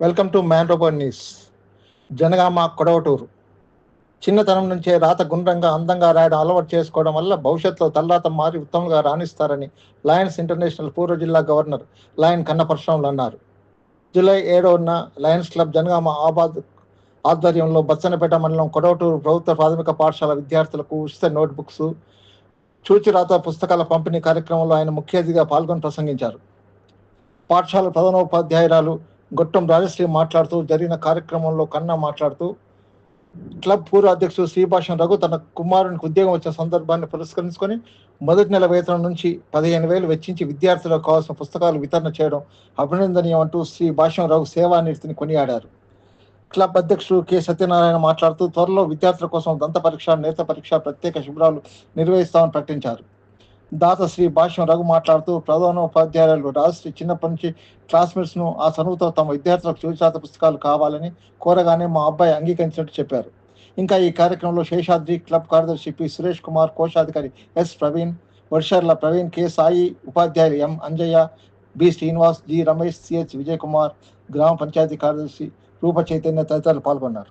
Welcome to man robo news Jangaon Kodavatur. చిన్నతనం నుంచే రాత గుండ్రంగా అందంగా రాయడం అలవాటు చేసుకోవడం వల్ల భవిష్యత్తులో తల్లాత మారి ఉత్తమంగా రాణిస్తారని లయన్స్ ఇంటర్నేషనల్ పూర్వ జిల్లా గవర్నర్ లయన్ కన్నపరశురాములు అన్నారు. జూలై ఏడవన లయన్స్ క్లబ్ జనగామ ఆబాద్ ఆధ్వర్యంలో బచ్చనపేట మండలం కొడవటూరు ప్రభుత్వ ప్రాథమిక పాఠశాల విద్యార్థులకు ఉచిత నోట్బుక్స్ చూచిరాత పుస్తకాల పంపిణీ కార్యక్రమంలో ఆయన ముఖ్య అతిథిగా పాల్గొని ప్రసంగించారు. పాఠశాల ప్రధానోపాధ్యాయురాలు గొట్టం రాజశ్రీ మాట్లాడుతూ జరిగిన కార్యక్రమంలో కన్నా మాట్లాడుతూ క్లబ్ పూర్వ అధ్యక్షుడు శ్రీభాషం రఘు తన కుమారునికి ఉద్యోగం వచ్చిన సందర్భాన్ని పురస్కరించుకొని మొదటి నెల వేతనం నుంచి పదిహేను వేలు వెచ్చించి విద్యార్థులకు కావాల్సిన పుస్తకాలు వితరణ చేయడం అభినందనీయం అంటూ శ్రీ భాష్యం రఘు సేవానిరతిని కొనియాడారు. క్లబ్ అధ్యక్షుడు కె. సత్యనారాయణ మాట్లాడుతూ త్వరలో విద్యార్థుల కోసం దంత పరీక్ష నేత పరీక్ష ప్రత్యేక శిబిరాలు నిర్వహిస్తామని ప్రకటించారు. దాత శ్రీ భాష్యం రఘు మాట్లాడుతూ ప్రధాన ఉపాధ్యాయులు రాజశ్రీ చిన్నప్పటి నుంచి క్లాస్మేట్స్ను ఆ చదువుతో తమ విద్యార్థులకు చూచాత పుస్తకాలు కావాలని కోరగానే మా అబ్బాయి అంగీకరించినట్టు చెప్పారు. ఇంకా ఈ కార్యక్రమంలో శేషాద్రి క్లబ్ కార్యదర్శి పి. సురేష్ కుమార్ కోశాధికారి ఎస్. ప్రవీణ్ వర్షర్ల ప్రవీణ్ కె. సాయి ఉపాధ్యాయులు M. Anjaiah B. Srinivas G. Ramesh CH Vijay Kumar గ్రామ పంచాయతీ కార్యదర్శి రూప చైతన్య తదితరులు పాల్గొన్నారు.